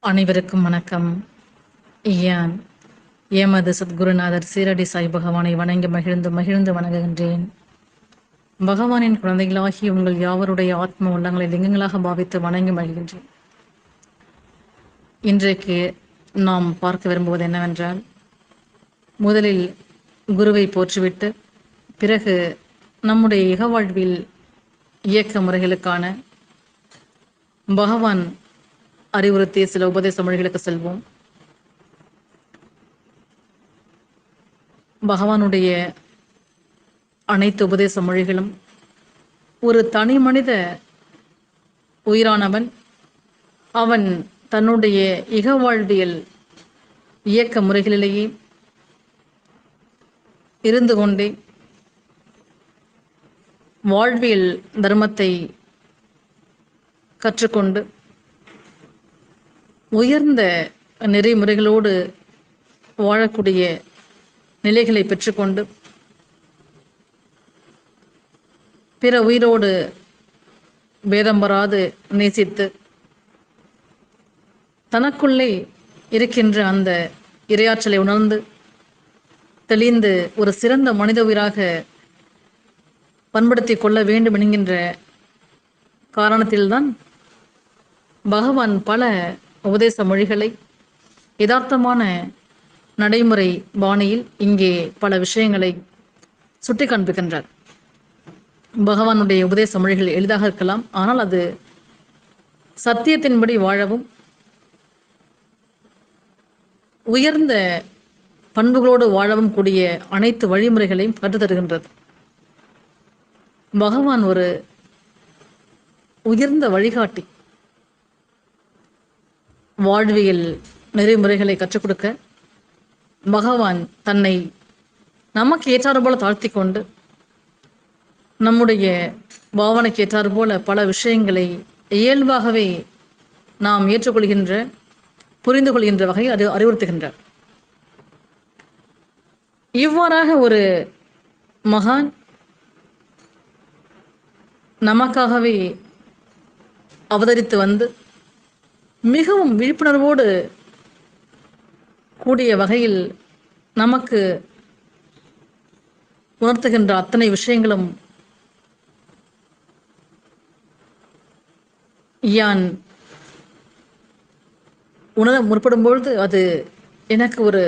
அனைவருக்கும் வணக்கம். ஏன் ஏமது சத்குருநாதர் சீரடி சாய் பகவானை வணங்கி மகிழ்ந்து மகிழ்ந்து வணங்குகின்றேன். பகவானின் குழந்தைகளாகி உங்கள் யாவருடைய ஆத்ம உள்ளங்களை லிங்கங்களாக பாவித்து வணங்கி மகிழ்கின்றேன். இன்றைக்கு நாம் பார்க்க விரும்புவது என்னவென்றால் முதலில் குருவை போற்றிவிட்டு பிறகு நம்முடைய இகவாழ்வில் இயக்க முறைகளுக்கான பகவான் அறிவுறுத்திய சில உபதேச மொழிகளுக்கு செல்வோம். பகவானுடைய அனைத்து உபதேச மொழிகளும் ஒரு தனி மனித உயிரானவன் அவன் தன்னுடைய இக வாழ்வியல் இயக்க முறைகளிலேயே இருந்து கொண்டே வாழ்வியல் தர்மத்தை கற்றுக்கொண்டு உயர்ந்த நெறிமுறைகளோடு வாழக்கூடிய நிலைகளை பெற்றுக்கொண்டு பிற உயிரோடு பேதம் வராது நேசித்து தனக்குள்ளே இருக்கின்ற அந்த இரையாற்றலை உணர்ந்து தெளிந்து ஒரு சிறந்த மனித உயிராக பண்படுத்தி கொள்ள வேண்டும் என்கின்ற காரணத்தில்தான் பகவான் பல உபதேச மொழிகளை யதார்த்தமான நடைமுறை பாணியில் இங்கே பல விஷயங்களை சுட்டி காண்பிக்கின்றார். பகவானுடைய உபதேச மொழிகள் எளிதாக இருக்கலாம் ஆனால் அது சத்தியத்தின்படி வாழவும் உயர்ந்த பண்புகளோடு வாழவும் கூடிய அனைத்து வழிமுறைகளையும் கற்றுத்தருகின்றது பகவான் ஒரு உயர்ந்த வழிகாட்டி. வாழ்வியல் நெறிமுறைகளை கற்றுக் கொடுக்க பகவான் தன்னை நமக்கு ஏற்றாறு போல தாழ்த்தி கொண்டு நம்முடைய பாவனைக்கு ஏற்றாறு போல பல விஷயங்களை இயல்பாகவே நாம் ஏற்றுக்கொள்கின்ற புரிந்து கொள்கின்ற வகையில் அது அறிவுறுத்துகின்றார். இவ்வாறாக ஒரு மகான் நமக்காகவே அவதரித்து வந்து மிகவும் விழிப்புணர்வோடு கூடிய வகையில் நமக்கு உணர்த்துகின்ற அத்தனை விஷயங்களும் யான் உணர முற்படும் பொழுது அது எனக்கு ஒரு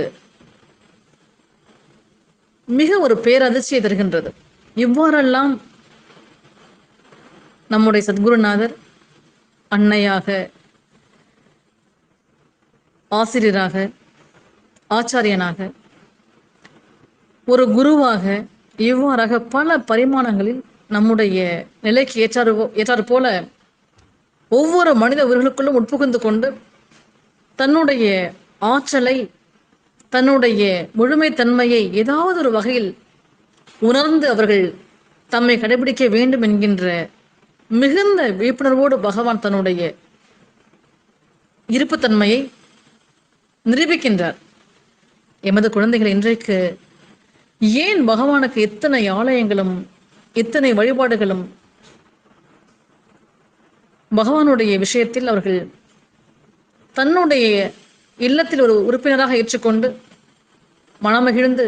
மிக ஒரு பேரதிர்ச்சியை தருகின்றது. இவ்வாறெல்லாம் நம்முடைய சத்குருநாதர் அன்னையாக ஆசிரியராக ஆச்சாரியனாக ஒரு குருவாக இவ்வாறாக பல பரிமாணங்களில் நம்முடைய நிலைக்கு ஏற்றாறு ஏற்றாறு போல ஒவ்வொரு மனித உயிர்களுக்குள்ளும் உட்புகுந்து கொண்டு தன்னுடைய ஆற்றலை தன்னுடைய முழுமைத்தன்மையை ஏதாவது ஒரு வகையில் உணர்ந்து அவர்கள் தம்மை கடைபிடிக்க வேண்டும் என்கின்ற மிகுந்த விழிப்புணர்வோடு பகவான் தன்னுடைய இருப்புத்தன்மையை நிரூபிக்கின்றார். எமது குழந்தைகள் இன்றைக்கு ஏன் பகவானுக்கு எத்தனை ஆலயங்களும் எத்தனை வழிபாடுகளும் பகவானுடைய விஷயத்தில் அவர்கள் தன்னுடைய இல்லத்தில் ஒரு உறுப்பினராக ஏற்றுக்கொண்டு மனமகிழ்ந்து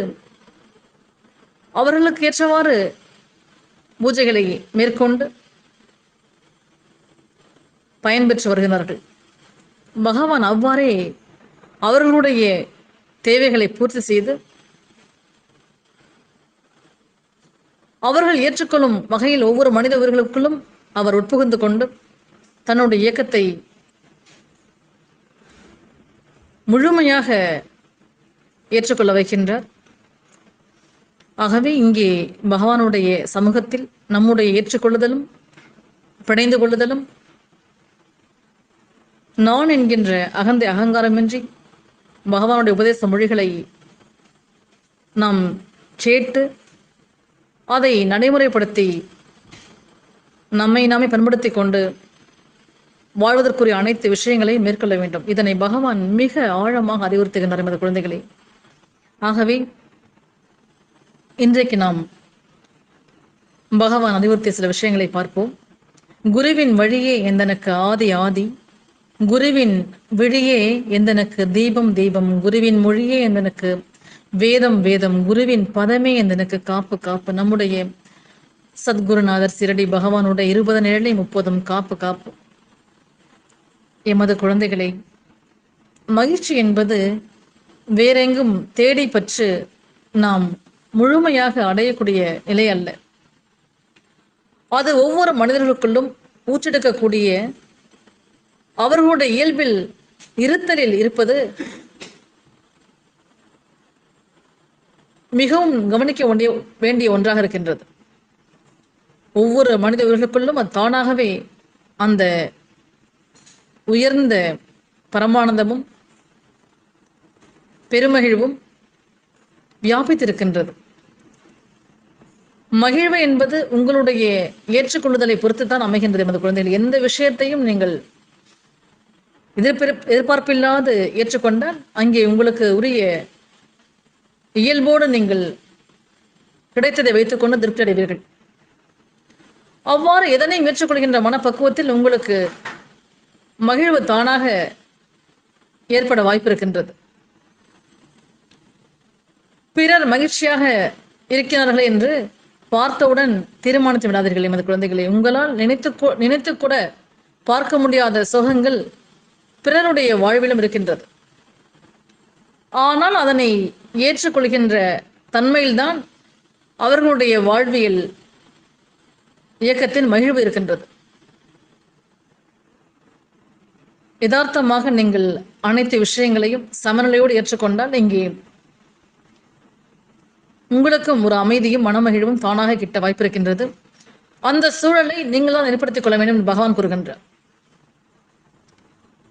அவர்களுக்கு ஏற்றவாறு பூஜைகளை மேற்கொண்டு பயன்பெற்று வருகிறார்கள். பகவான் அவ்வாறே அவர்களுடைய தேவைகளை பூர்த்தி செய்து அவர்கள் ஏற்றுக்கொள்ளும் வகையில் ஒவ்வொரு மனித உயிர்களுக்குள்ளும் அவர் உட்புகுந்து கொண்டு தன்னுடைய இயக்கத்தை முழுமையாக ஏற்றுக்கொள்ள வைக்கின்றார். ஆகவே இங்கே பகவானுடைய சமூகத்தில் நம்முடைய ஏற்றுக்கொள்ளுதலும் பிணைந்து கொள்ளுதலும் நான் என்கின்ற அகந்தை அகங்காரமின்றி பகவானுடைய உபதேச மொழிகளை நாம் கேட்டு அதை நடைமுறைப்படுத்தி நம்மை நாமே பண்படுத்தி கொண்டு வாழ்வதற்குரிய அனைத்து விஷயங்களையும் மேற்கொள்ள வேண்டும். இதனை பகவான் மிக ஆழமாக அறிவுறுத்துகின்றார் எமது குழந்தைகளை. ஆகவே இன்றைக்கு நாம் பகவான் அறிவுறுத்திய சில விஷயங்களை பார்ப்போம். குருவின் வழியே எந்தனக்கு ஆதி ஆதி குருவின் விழியே எந்தனுக்கு தீபம் தீபம் குருவின் மொழியே எந்தனக்கு வேதம் வேதம் குருவின் பதமே எந்தனுக்கு காப்பு காப்பு. நம்முடைய சத்குருநாதர் சிரடி பகவானுடைய இருபது நிழலை முப்பதும் காப்பு காப்பு. எமது குழந்தைகளை மகிழ்ச்சி என்பது வேறெங்கும் தேடி பற்று நாம் முழுமையாக அடையக்கூடிய நிலை அல்ல. அது ஒவ்வொரு மனிதர்களுக்குள்ளும் ஊற்றெடுக்கக்கூடிய அவர்களுடைய இயல்பில் இருத்தலில் இருப்பது மிகவும் கவனிக்க வேண்டிய வேண்டிய ஒன்றாக இருக்கின்றது. ஒவ்வொரு மனிதர்களுக்குள்ளும் அது தானாகவே அந்த உயர்ந்த பரமானந்தமும் பெருமகிழ்வும் வியாபித்திருக்கின்றது. மகிழ்வு என்பது உங்களுடைய ஏற்றுக்கொள்ளுதலை பொறுத்து தான் அமைகின்றது எமது குழந்தைகள். எந்த விஷயத்தையும் நீங்கள் எதிர்பிற எதிர்பார்ப்பில்லாது ஏற்றுக்கொண்டால் அங்கே உங்களுக்கு உரிய இயல்போடு நீங்கள் கிடைத்ததை வைத்துக்கொண்டு திருப்தி அடைவீர்கள். அவ்வாறு எதனையும் ஏற்றுக்கொள்கின்ற மனப்பக்குவத்தில் உங்களுக்கு மகிழ்வு தானாக ஏற்பட வாய்ப்பு இருக்கின்றது பிறர் மகிழ்ச்சியாக இருக்கிறார்களே என்று பார்த்தவுடன் தீர்மானித்து விடாதீர்கள் எமது குழந்தைகளை. உங்களால் நினைத்து நினைத்து கூட பார்க்க முடியாத சுகங்கள் பிறருடைய வாழ்விலும் இருக்கின்றது. ஆனால் அதனை ஏற்றுக்கொள்கின்ற தன்மையில்தான் அவர்களுடைய வாழ்வியல் இயக்கத்தின் மகிழ்வு இருக்கின்றது. யதார்த்தமாக நீங்கள் அனைத்து விஷயங்களையும் சமநிலையோடு ஏற்றுக்கொண்டால் இங்கே உங்களுக்கும் ஒரு அமைதியும் மனமகிழ்வும் தானாக கிட்ட வாய்ப்பு இருக்கின்றது அந்த சூழலை நீங்கள் தான் ஏற்படுத்திக் கொள்ள வேண்டும் என்று பகவான் கூறுகின்றார்.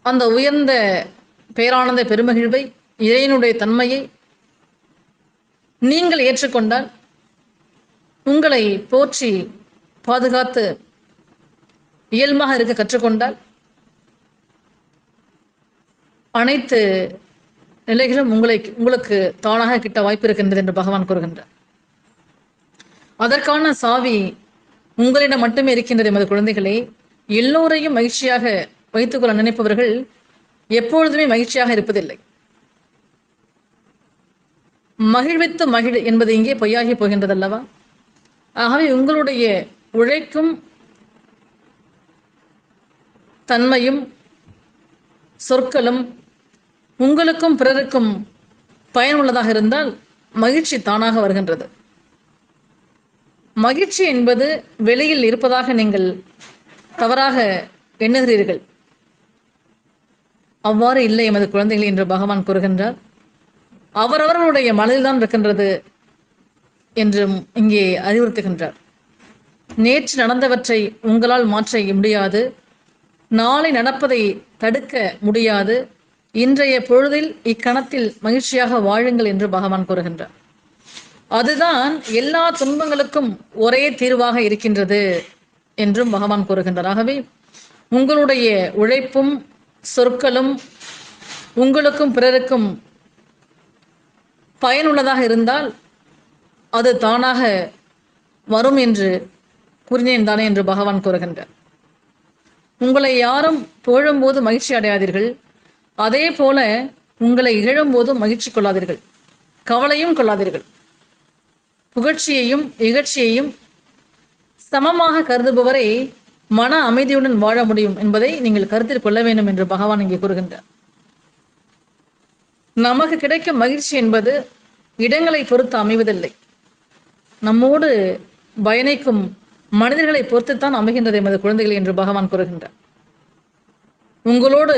அந்த உயர்ந்த பேரானந்த பெருமகிழ்வை இறைவனுடைய தன்மையை நீங்கள் ஏற்றுக்கொண்டால் உங்களை போற்றி பாதுகாத்து இயல்பாக இருக்க கற்றுக்கொண்டால் அனைத்து நிலைகளும் உங்களை உங்களுக்கு தானாக கிட்ட வாய்ப்பு இருக்கின்றது என்று பகவான் கூறுகின்றார். அதற்கான சாவி உங்களிடம் மட்டுமே இருக்கின்றது எமது குழந்தைகளை. எல்லோரையும் மகிழ்ச்சியாக வைத்துக்கொள்ள நினைப்பவர்கள் எப்பொழுதுமே மகிழ்ச்சியாக இருப்பதில்லை. மகிழ்வித்து மகிழ் என்பது இங்கே பொய்யாகி போகின்றது அல்லவா ஆகவே உங்களுடைய உழைக்கும் தன்மையும் சொற்களும் உங்களுக்கும் பிறருக்கும் பயனுள்ளதாக இருந்தால் மகிழ்ச்சி தானாக வருகின்றது. மகிழ்ச்சி என்பது வெளியில் இருப்பதாக நீங்கள் தவறாக எண்ணுகிறீர்கள். அவ்வாறு இல்லை எமது குழந்தைகள் என்று பகவான் கூறுகின்றார். அவரவர்களுடைய மனதில்தான் இருக்கின்றது என்றும் இங்கே அறிவுறுத்துகின்றார். நேற்று நடந்தவற்றை உங்களால் மாற்ற முடியாது. நாளை நடப்பதை தடுக்க முடியாது. இன்றைய பொழுதில் இக்கணத்தில் மகிழ்ச்சியாக வாழுங்கள் என்று பகவான் கூறுகின்றார். அதுதான் எல்லா துன்பங்களுக்கும் ஒரே தீர்வாக இருக்கின்றது என்றும் பகவான் கூறுகின்றார். ஆகவே உங்களுடைய உழைப்பும் சொற்களும் உங்களுக்கும் பிறருக்கும் பயனுள்ளதாக இருந்தால் அது தானாக வரும் என்று கூறினேன் தானே என்று பகவான் கூறுகின்றார். உங்களை யாரும் புகழும்போது மகிழ்ச்சி அடையாதீர்கள். அதே போல உங்களை இகழும்போது மகிழ்ச்சி கொள்ளாதீர்கள். கவலையும் கொள்ளாதீர்கள். புகழ்ச்சியையும் இகழ்ச்சியையும் சமமாக கருதுபவரை மன அமைதியுடன் வாழ முடியும் என்பதை நீங்கள் கருத்தில் கொள்ள வேண்டும் என்று பகவான் இங்கே கூறுகின்றார். நமக்கு கிடைக்கும் மகிழ்ச்சி என்பது இடங்களை பொறுத்து அமைவதில்லை. நம்மோடு பயணிக்கும் மனிதர்களை பொறுத்துத்தான் அமைகின்றது எமது குழந்தைகள் என்று பகவான் கூறுகின்றார். உங்களோடு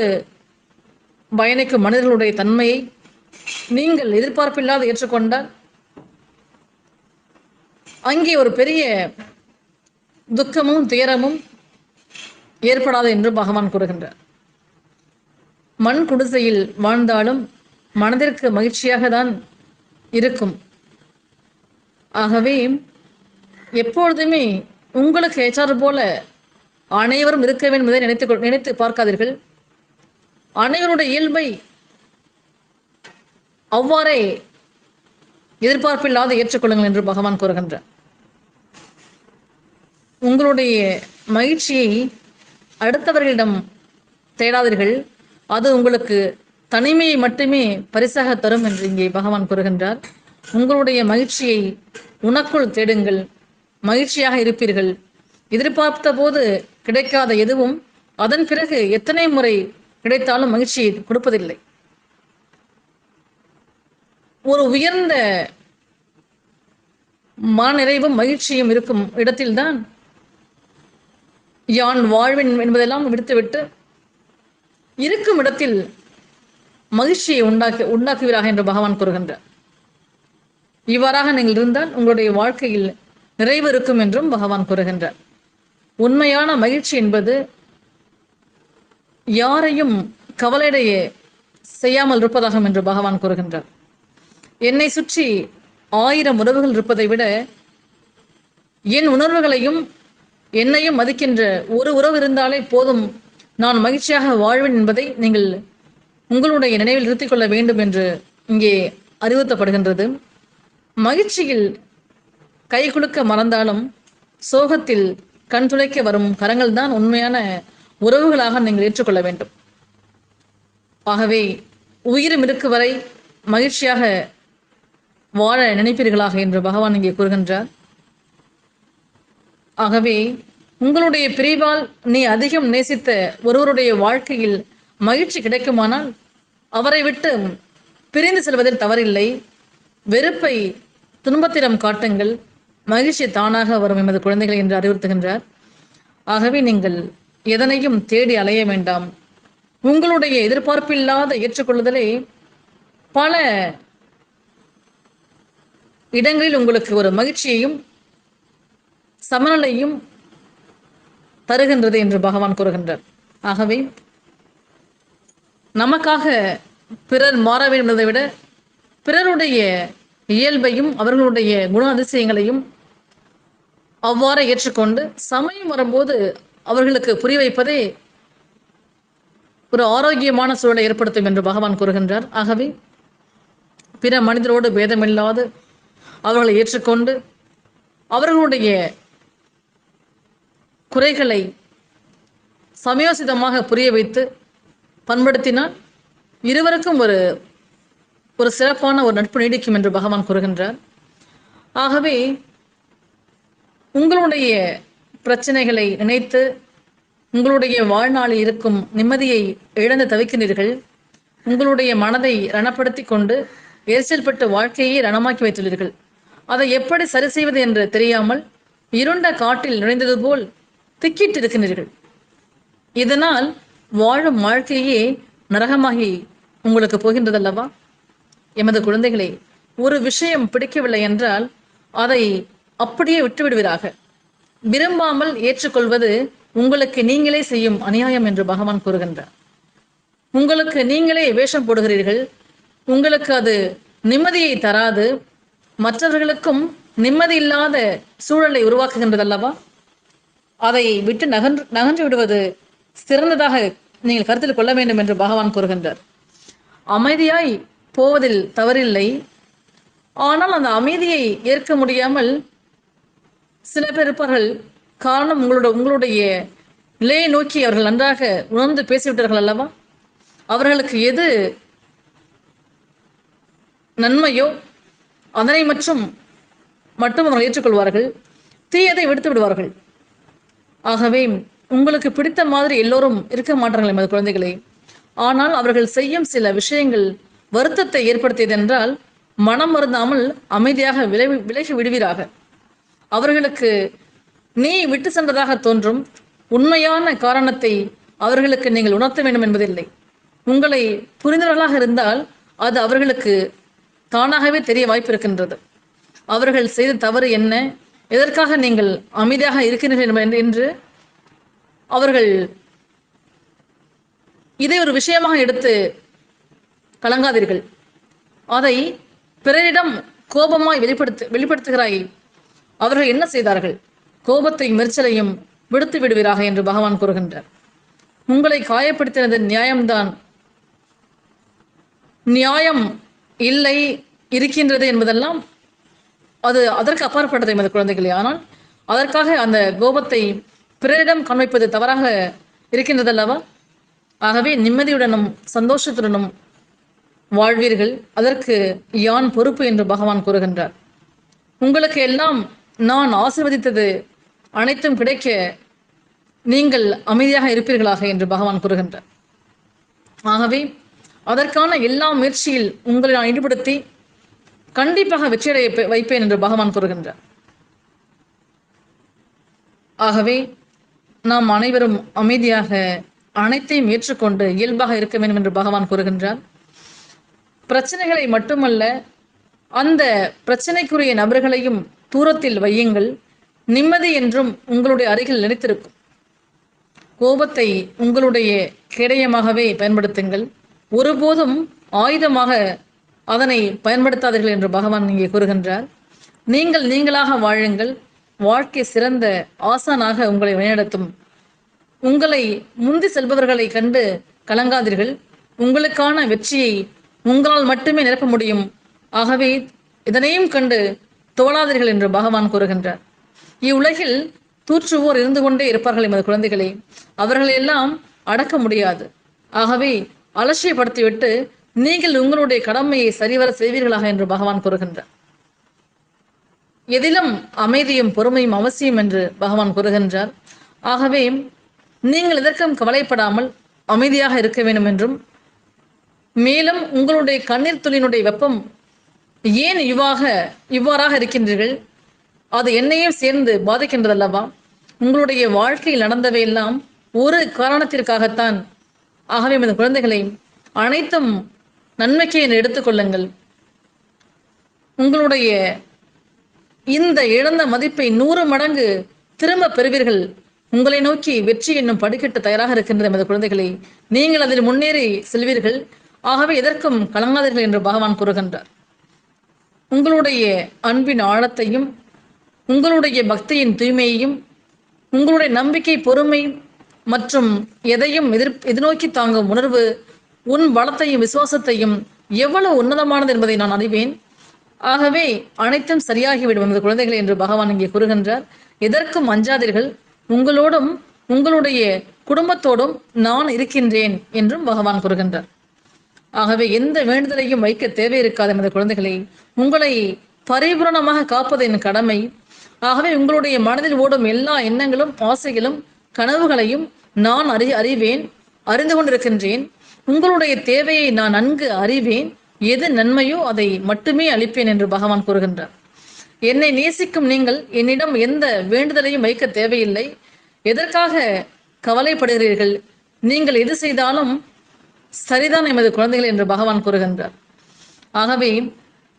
பயணிக்கும் மனிதர்களுடைய தன்மையை நீங்கள் எதிர்பார்ப்பில்லாத ஏற்றுக்கொண்டால் அங்கே ஒரு பெரிய துக்கமும் துயரமும் ஏற்படாது என்று பகவான் கூறுகின்றார். மண் குடிசையில் வாழ்ந்தாலும் மனதிற்கு மகிழ்ச்சியாக தான் இருக்கும். ஆகவே எப்பொழுதுமே உங்களுக்கு ஏற்றாறு போல அனைவரும் இருக்க வேண்டும் என்பதை நினைத்து நினைத்து பார்க்காதீர்கள். அனைவருடைய இயல்பை அவ்வாறே எதிர்பார்ப்பில்லாத ஏற்றுக்கொள்ளுங்கள் என்று பகவான் கூறுகின்றார். உங்களுடைய மகிழ்ச்சியை அடுத்தவர்களிடம் தேடாதீர்கள். அது உங்களுக்கு தனிமையை மட்டுமே பரிசாக தரும் என்று இங்கே பகவான் கூறுகின்றார். உங்களுடைய மகிழ்ச்சியை உனக்குள் தேடுங்கள். மகிழ்ச்சியாக இருப்பீர்கள். எதிர்பார்த்த போது கிடைக்காத எதுவும் அதன் பிறகு எத்தனை முறை கிடைத்தாலும் மகிழ்ச்சியை கொடுப்பதில்லை. ஒரு உயர்ந்த மனநிறைவும் மகிழ்ச்சியும் இருக்கும் இடத்தில்தான் யான் வாழ்வின் என்பதெல்லாம் விடுத்துவிட்டு இருக்கும் இடத்தில் மகிழ்ச்சியை உண்டாக்கி உண்டாக்குவீராக என்று பகவான் கூறுகின்றார். இவ்வாறாக நீங்கள் இருந்தால் உங்களுடைய வாழ்க்கையில் நிறைவு இருக்கும் என்றும் பகவான் கூறுகின்றார். உண்மையான மகிழ்ச்சி என்பது யாரையும் கவலையிடையே செய்யாமல் இருப்பதாகும் என்று பகவான் கூறுகின்றார். என்னை சுற்றி ஆயிரம் உறவுகள் இருப்பதை விட என் உணர்வுகளையும் என்னையும் மதிக்கின்ற ஒரு உறவு இருந்தாலே போதும். நான் மகிழ்ச்சியாக வாழ்வேன் என்பதை நீங்கள் உங்களுடைய நினைவில் நிறுத்திக் கொள்ள வேண்டும் என்று இங்கே அறிவுறுத்தப்படுகின்றது. மகிழ்ச்சியில் கை குலுக்க மறந்தாலும் சோகத்தில் கண் துளைக்க வரும் கரங்கள் தான் உண்மையான உறவுகளாக நீங்கள் ஏற்றுக்கொள்ள வேண்டும். ஆகவே உயிரும் இருக்கு வரை மகிழ்ச்சியாக வாழ நினைப்பீர்களாக என்று பகவான் இங்கே கூறுகின்றார். ஆகவே உங்களுடைய பிரிவால் நீ அதிகம் நேசித்த ஒருவருடைய வாழ்க்கையில் மகிழ்ச்சி கிடைக்குமானால் அவரை விட்டு பிரிந்து செல்வதில் தவறில்லை. வெறுப்பை துன்பத்திடம் காட்டுங்கள். மகிழ்ச்சி தானாக வரும் எமது குழந்தைகள் என்று அறிவுறுத்துகின்றார். ஆகவே நீங்கள் எதனையும் தேடி அலைய வேண்டாம். உங்களுடைய எதிர்பார்ப்பில்லாத ஏற்றுக்கொள்ளுதலை பல இடங்களில் உங்களுக்கு ஒரு மகிழ்ச்சியையும் சமநிலையும் தருகின்றது என்று பகவான் கூறுகின்றார். ஆகவே நமக்காக பிறர் மாற வேண்டும் விட பிறருடைய இயல்பையும் அவர்களுடைய குண அதிசயங்களையும் அவ்வாறு ஏற்றுக்கொண்டு சமயம் வரும்போது அவர்களுக்கு புரிய வைப்பதே ஒரு ஆரோக்கியமான சூழலை ஏற்படுத்தும் என்று பகவான் கூறுகின்றார். ஆகவே பிற மனிதரோடு பேதமில்லாது அவர்களை ஏற்றுக்கொண்டு அவர்களுடைய குறைகளை சமயோசிதமாக புரிய வைத்து பண்படுத்தினால் இருவருக்கும் ஒரு ஒரு சிறப்பான ஒரு நட்பு நீடிக்கும் என்று பகவான் கூறுகின்றார். ஆகவே உங்களுடைய பிரச்சனைகளை நினைத்து உங்களுடைய வாழ்நாளில் இருக்கும் நிம்மதியை இழந்து தவிக்கின்றீர்கள். உங்களுடைய மனதை ரணப்படுத்தி கொண்டு எரிச்சல் பட்டு வாழ்க்கையை ரணமாக்கி வைத்துள்ளீர்கள். அதை எப்படி சரி செய்வது என்று தெரியாமல் இருண்ட காட்டில் நுழைந்தது போல் திக்கிட்டு இருக்கிறீர்கள் இதனால் வாழும் வாழ்க்கையே நரகமாகி உங்களுக்கு போகின்றதல்லவா? எமது குழந்தைகளே ஒரு விஷயம் பிடிக்கவில்லை என்றால் அதை அப்படியே விட்டுவிடுவீராக. விரும்பாமல் ஏற்றுக்கொள்வது உங்களுக்கு நீங்களே செய்யும் அநியாயம் என்று பகவான் கூறுகின்றார். உங்களுக்கு நீங்களே வேஷம் போடுகிறீர்கள். உங்களுக்கு அது நிம்மதியை தராது. மற்றவர்களுக்கும் நிம்மதி இல்லாத சூழலை உருவாக்குகின்றது அல்லவா அதை விட்டு நகன்று நகன்று விடுவது சிறந்ததாக நீங்கள் கருத்தில் கொள்ள வேண்டும் என்று பகவான் கூறுகின்றார். அமைதியாய் போவதில் தவறில்லை. ஆனால் அந்த அமைதியை ஏற்க முடியாமல் சில பேர் இருப்பார்கள் காரணம் உங்களோட உங்களுடைய நிலையை நோக்கி அவர்கள் நன்றாக உணர்ந்து பேசிவிட்டார்கள் அல்லவா? அவர்களுக்கு எது நன்மையோ அதனை மற்றும் மட்டும் அவர்கள் ஏற்றுக்கொள்வார்கள் தீயதை விடுத்து விடுவார்கள். ஆகவே உங்களுக்கு பிடித்த மாதிரி எல்லோரும் இருக்க மாட்டார்கள் எமது குழந்தைகளை. ஆனால் அவர்கள் செய்யும் சில விஷயங்கள் வருத்தத்தை ஏற்படுத்தியது என்றால் மனம் மருந்தாமல் அமைதியாக விளை விலகி விடுவீராக. அவர்களுக்கு நீ விட்டு சென்றதாக தோன்றும் உண்மையான காரணத்தை அவர்களுக்கு நீங்கள் உணர்த்த வேண்டும் என்பதில்லை. உங்களை புரிந்தவர்களாக இருந்தால் அது அவர்களுக்கு தானாகவே தெரிய வாய்ப்பு இருக்கின்றது அவர்கள் செய்த தவறு என்ன? எதற்காக நீங்கள் அமைதியாக இருக்கிறீர்கள் என்று அவர்கள் இதை ஒரு விஷயமாக எடுத்து கலங்காதீர்கள். அதை பிறரிடம் கோபமாய் வெளிப்படுத்து வெளிப்படுத்துகிறாய் அவர்கள் என்ன செய்தார்கள்? கோபத்தையும் மெரிச்சலையும் விடுத்து விடுவீராக என்று பகவான் கூறுகின்றார். உங்களை காயப்படுத்தினது நியாயம்தான். நியாயம் இல்லை இருக்கின்றது என்பதெல்லாம் அது அதற்கு அப்பாற்பட்டது எமது குழந்தைகளே. ஆனால் அதற்காக அந்த கோபத்தை பிறரிடம் காண்பிப்பது தவறாக இருக்கின்றதல்லவா? ஆகவே நிம்மதியுடனும் சந்தோஷத்துடனும் வாழ்வீர்கள். அதற்கு யான் பொறுப்பு என்று பகவான் கூறுகின்றார். உங்களுக்கு எல்லாம் நான் ஆசிர்வதித்தது அனைத்தும் கிடைக்க நீங்கள் அமைதியாக இருப்பீர்களாக என்று பகவான் கூறுகின்றார். ஆகவே அதற்கான எல்லா முயற்சியில் உங்களை நான் ஈடுபடுத்தி கண்டிப்பாக வெற்றியடைய வைப்பேன் என்று பகவான் கூறுகின்றார். ஆகவே நாம் அனைவரும் அமைதியாக அனைத்தையும் ஏற்றுக்கொண்டு இயல்பாக இருக்க வேண்டும் என்று பகவான் கூறுகின்றார். பிரச்சனைகளை மட்டுமல்ல அந்த பிரச்சனைக்குரிய நபர்களையும் தூரத்தில் வையுங்கள். நிம்மதி என்றும் உங்களுடைய அருகில் நினைத்திருக்கும் கோபத்தை உங்களுடைய கேடயமாகவே பயன்படுத்துங்கள். ஒருபோதும் ஆயுதமாக அதனை பயன்படுத்தாதீர்கள் என்று பகவான் இங்கே கூறுகின்றார். நீங்கள் நீங்களாக வாழுங்கள். வாழ்க்கை சிறந்த ஆசானாக உங்களை வழிநடத்தும். உங்களை முந்தி செல்பவர்களை கண்டு கலங்காதீர்கள். உங்களுக்கான வெற்றியை உங்களால் மட்டுமே நிரப்ப முடியும். ஆகவே இதனையும் கண்டு தோழாதீர்கள் என்று பகவான் கூறுகின்றார். இவ்வுலகில் தூற்றுவோர் இருந்து கொண்டே இருப்பார்கள் எமது குழந்தைகளே. அவர்களை எல்லாம் அடக்க முடியாது. ஆகவே அலட்சியப்படுத்திவிட்டு நீங்கள் உங்களுடைய கடமையை சரிவர செய்வீர்களாக என்று பகவான் கூறுகின்றார். எதிலும் அமைதியும் பொறுமையும் அவசியம் என்று பகவான் கூறுகின்றார். ஆகவே நீங்கள் எதற்கும் கவலைப்படாமல் அமைதியாக இருக்க வேண்டும் என்றும் மேலும் உங்களுடைய கண்ணீர் துளியினுடைய வெப்பம் ஏன் இவ்வாக இவ்வாறாக இருக்கின்றீர்கள்? அது என்னையும் சேர்ந்து பாதிக்கின்றதல்லவா? உங்களுடைய வாழ்க்கையில் நடந்தவையெல்லாம் ஒரு காரணத்திற்காகத்தான். ஆகவே இந்த குழந்தைகளை அனைத்தும் நன்மைக்கு என்று எடுத்துக்கொள்ளுங்கள் உங்களுடைய இந்த இழந்த மதிப்பை நூறு மடங்கு திரும்ப பெறுவீர்கள். உங்களை நோக்கி வெற்றி என்னும் படிக்கட்டு தயாராக இருக்கின்றது எமது குழந்தைகளை. நீங்கள் அதில் முன்னேறி செல்வீர்கள். ஆகவே எதற்கும் கலங்காதீர்கள் என்று பகவான் கூறுகின்றார். உங்களுடைய அன்பின் ஆழத்தையும் உங்களுடைய பக்தியின் தூய்மையையும் உங்களுடைய நம்பிக்கை பொறுமை மற்றும் எதையும் எதிர் எதிர்நோக்கி தாங்கும் உணர்வு உன் பலத்தையும் விசுவாசத்தையும் எவ்வளவு உன்னதமானது என்பதை நான் அறிவேன். ஆகவே அனைத்தும் சரியாகிவிடும் எனது குழந்தைகள் என்று பகவான் இங்கே கூறுகின்றார். எதற்கும் அஞ்சாதீர்கள். உங்களோடும் உங்களுடைய குடும்பத்தோடும் நான் இருக்கின்றேன் என்றும் பகவான் கூறுகின்றார். ஆகவே எந்த வேண்டுதலையும் வைக்க தேவை இருக்காது எனது குழந்தைகளை உங்களை பரிபூரணமாக காப்பது என் கடமை. ஆகவே உங்களுடைய மனதில் ஓடும் எல்லா எண்ணங்களும் ஆசைகளும் கனவுகளையும் நான் அறி அறிவேன் அறிந்து கொண்டிருக்கின்றேன். உங்களுடைய தேவையை நான் நன்கு அறிவேன். எது நன்மையோ அதை மட்டுமே அளிப்பேன் என்று பகவான் கூறுகின்றார். என்னை நேசிக்கும் நீங்கள் என்னிடம் எந்த வேண்டுதலையும் வைக்க தேவையில்லை. எதற்காக கவலைப்படுகிறீர்கள்? நீங்கள் எது செய்தாலும் சரிதான் எமது குழந்தைகள் என்று பகவான் கூறுகின்றார். ஆகவே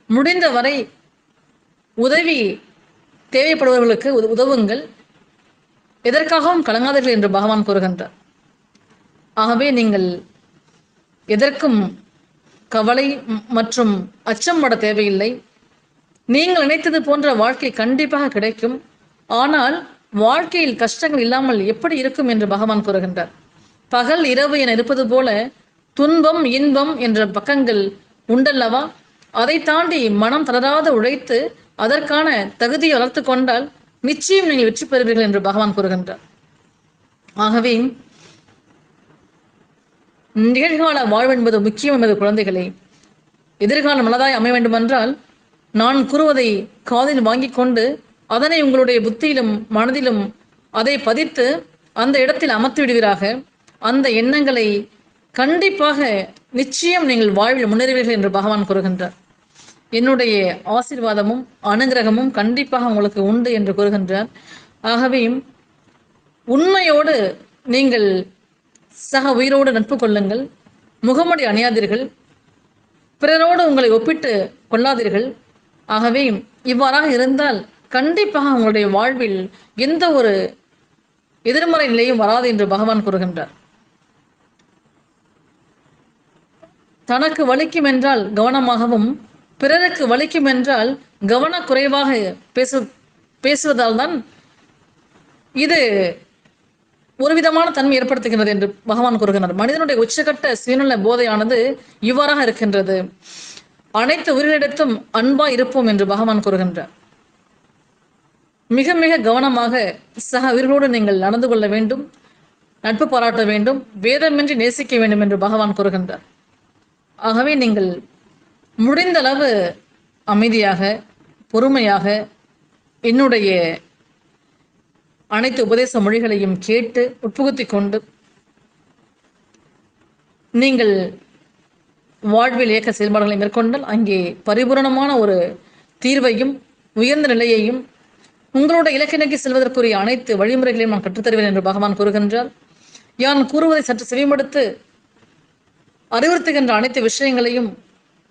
முடிந்த வரை உதவி தேவைப்படுபவர்களுக்கு உத- உதவுங்கள். எதற்காகவும் கலங்காதீர்கள் என்று பகவான் கூறுகின்றார். ஆகவே நீங்கள் எதற்கும் கவலை மற்றும் அச்சம் பட தேவையில்லை. நீங்கள் நினைத்தது போன்ற வாழ்க்கை கண்டிப்பாக கிடைக்கும். ஆனால் வாழ்க்கையில் கஷ்டங்கள் இல்லாமல் எப்படி இருக்கும் என்று பகவான் கூறுகின்றார். பகல் இரவு என இருப்பது போல துன்பம் இன்பம் என்ற பக்கங்கள் உண்டல்லவா? அதை தாண்டி மனம் தளராது உழைத்து அதற்கான தகுதியை வளர்த்து கொண்டால் நிச்சயம் நீங்கள் வெற்றி பெறுவீர்கள் என்று பகவான் கூறுகின்றார். ஆகவே நிகழ்கால வாழ்வு என்பது முக்கியம் என்பது குழந்தைகளை. எதிர்காலம் நல்லதாய் அமைய வேண்டுமென்றால் நான் கூறுவதை காதில் வாங்கி கொண்டு அதனை உங்களுடைய புத்தியிலும் மனதிலும் அதை பதித்து அந்த இடத்தில் அமர்த்தி விடுவீராக. அந்த எண்ணங்களை கண்டிப்பாக நிச்சயம் நீங்கள் வாழ்வில் முன்னேறுவீர்கள் என்று பகவான் கூறுகின்றார். என்னுடைய ஆசீர்வாதமும் அனுகிரகமும் கண்டிப்பாக உங்களுக்கு உண்டு என்று கூறுகின்றார். ஆகவே உண்மையோடு நீங்கள் சக உயிரோடு நட்பு கொள்ளுங்கள். முகமடி அணியாதீர்கள். பிறரோடு உங்களை ஒப்பிட்டு கொள்ளாதீர்கள். ஆகவே இவ்வாறாக இருந்தால் கண்டிப்பாக உங்களுடைய வாழ்வில் எந்த ஒரு எதிர்மறை நிலையும் வராது என்று பகவான் கூறுகின்றார். தனக்கு வலிக்கும் என்றால் கவனமாகவும் பிறருக்கு வலிக்கும் என்றால் கவனக்குறைவாக பேசு பேசுவதால் தான் இது ஒரு விதமான தன்மை ஏற்படுத்துகின்றது என்று பகவான் கூறுகின்றார். மனிதனுடைய உச்சகட்ட சுயநல போதையானது இவ்வாறாக இருக்கின்றது. அனைத்து உயிரிடத்தும் அன்பா இருப்போம் என்று பகவான் கூறுகின்றார். மிக மிக கவனமாக சக உயிர்களோடு நீங்கள் நடந்து கொள்ள வேண்டும் நட்பு பாராட்ட வேண்டும் வேதமின்றி நேசிக்க வேண்டும் என்று பகவான் கூறுகின்றார். ஆகவே நீங்கள் முடிந்த அளவு அமைதியாக பொறுமையாக என்னுடைய அனைத்து உபதேச மொழிகளையும் கேட்டு உட்புகுத்திக் கொண்டு நீங்கள் வாழ்வில் இயக்க செயல்பாடுகளை மேற்கொண்டால் அங்கே பரிபூரணமான ஒரு தீர்வையும் உயர்ந்த நிலையையும் உங்களோட இலக்கை நோக்கி செல்வதற்குரிய அனைத்து வழிமுறைகளையும் நான் கற்றுத்தருவேன் என்று பகவான் கூறுகின்றார். யான் கூறுவதை சற்று செவிமடுத்து அறிவுறுத்துகின்ற அனைத்து விஷயங்களையும்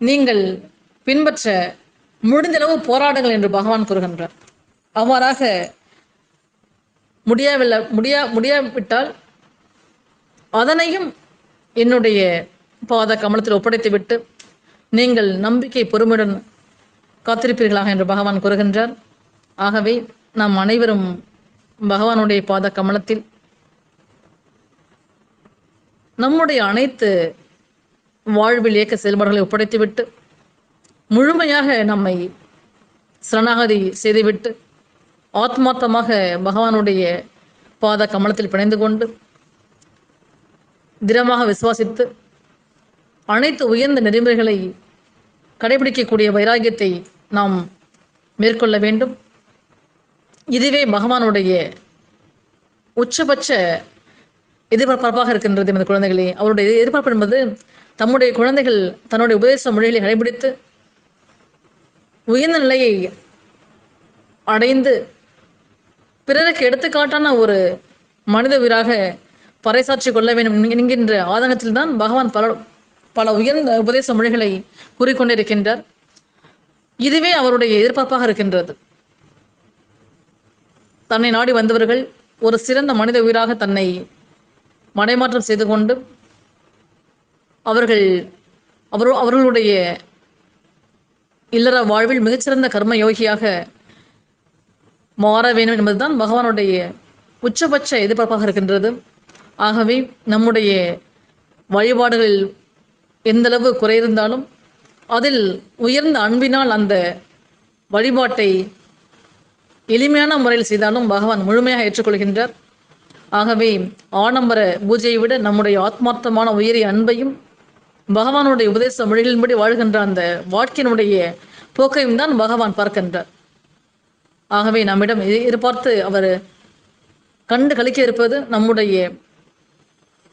நீங்கள் பின்பற்ற முடிந்தளவு போராடுங்கள் என்று பகவான் கூறுகின்றார். அவ்வாறாக முடியவில்லை முடியா முடியாவிட்டால் அதனையும் என்னுடைய பாத கமலத்தில் ஒப்படைத்துவிட்டு நீங்கள் நம்பிக்கை பொறுமையுடன் காத்திருப்பீர்களாக என்று பகவான் கூறுகின்றார். ஆகவே நாம் அனைவரும் பகவானுடைய பாத கமலத்தில் நம்முடைய அனைத்து வாழ்வில் இயக்க செயல்பாடுகளை ஒப்படைத்துவிட்டு முழுமையாக நம்மை சரணாகதி செய்துவிட்டு ஆத்மார்த்தமாக பகவானுடைய பாத கமலத்தில் பிணைந்து கொண்டு திடமாக விசுவாசித்து அனைத்து உயர்ந்த நெறிமுறைகளை கடைபிடிக்கக்கூடிய வைராகியத்தை நாம் மேற்கொள்ள வேண்டும். இதுவே பகவானுடைய உச்சபட்ச எதிர்பார்ப்பாக இருக்கின்றது எனது குழந்தைகளே. அவருடைய எதிர்பார்ப்பு என்பது தம்முடைய குழந்தைகள் தன்னுடைய உபதேச மொழிகளை கடைபிடித்து உயர்ந்த நிலையை அடைந்து பிறருக்கு எடுத்துக்காட்டான ஒரு மனித உயிராக பறைசாற்றி கொள்ள வேண்டும் என்கின்ற ஆதங்கத்தில் தான் பகவான் பல பல உயர்ந்த உபதேச மொழிகளை கூறிக்கொண்டிருக்கின்றார். இதுவே அவருடைய எதிர்பார்ப்பாக இருக்கின்றது. தன்னை நாடி வந்தவர்கள் ஒரு சிறந்த மனித உயிராக தன்னை மடைமாற்றம் செய்து கொண்டு அவர்கள் அவர் அவர்களுடைய இல்லற வாழ்வில் மிகச்சிறந்த கர்ம யோகியாக மாற வேண்டும் என்பதுதான் பகவானுடைய உச்சபட்ச எதிர்பார்ப்பாக இருக்கின்றது. ஆகவே நம்முடைய வழிபாடுகளில் எந்தளவு குறை இருந்தாலும் அதில் உயர்ந்த அன்பினால் அந்த வழிபாட்டை எளிமையான முறையில் செய்தாலும் பகவான் முழுமையாக ஏற்றுக்கொள்கின்றார். ஆகவே ஆடம்பர பூஜையை விட நம்முடைய ஆத்மார்த்தமான உயரிய அன்பையும் பகவானுடைய உபதேச மொழிகளின்படி வாழ்கின்ற அந்த வாழ்க்கையினுடைய போக்கையும் தான் பகவான் பார்க்கின்றார். ஆகவே நம்மிடம் எ- எதிர்பார்த்து அவர் கண்டு கழிக்க இருப்பது நம்முடைய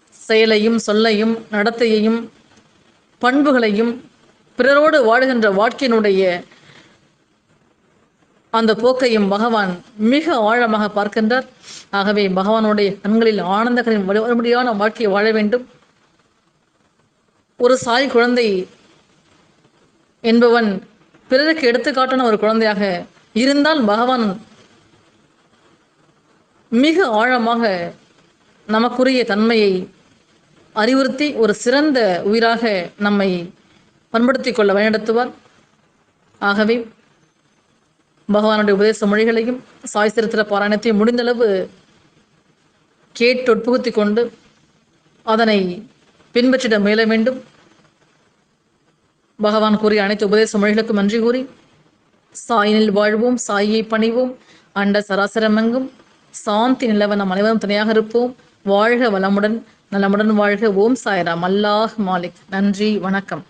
செயலையும் சொல்லையும் நடத்தையையும் பண்புகளையும் பிறரோடு வாழுகின்ற வாழ்க்கையினுடைய அந்த போக்கையும் பகவான் மிக ஆழமாக பார்க்கின்றார். ஆகவே பகவானுடைய கண்களில் ஆனந்தகரின் வலுவடியான வாழ்க்கையை வாழ வேண்டும். ஒரு சாய் குழந்தை என்பவன் பிறருக்கு எடுத்துக்காட்டான ஒரு குழந்தையாக இருந்தால் பகவான் மிக ஆழமாக நமக்குரிய தன்மையை அறிவுறுத்தி ஒரு சிறந்த உயிராக நம்மை பண்படுத்திக் கொள்ள வழிநடத்துவார். ஆகவே பகவானுடைய உபதேச மொழிகளையும் சாய் சரித்திர பாராயணத்தையும் முடிந்தளவு கேட்டு உட்புகுத்திக் கொண்டு அதனை பின்பற்றிட முயல வேண்டும். பகவான் கூறிய அனைத்து உபதேச மொழிகளுக்கும் நன்றி கூறி சாயினில் வாழ்வோம் சாயை பணிவோம் அண்ட சராசரமெங்கும் சாந்தி நிலவ நம் அனைவரும் துணையாக இருப்போம் வாழ்க வளமுடன் நலமுடன் வாழ்க ஓம் சாய்ராம் அல்லாஹ் மாலிக். நன்றி வணக்கம்.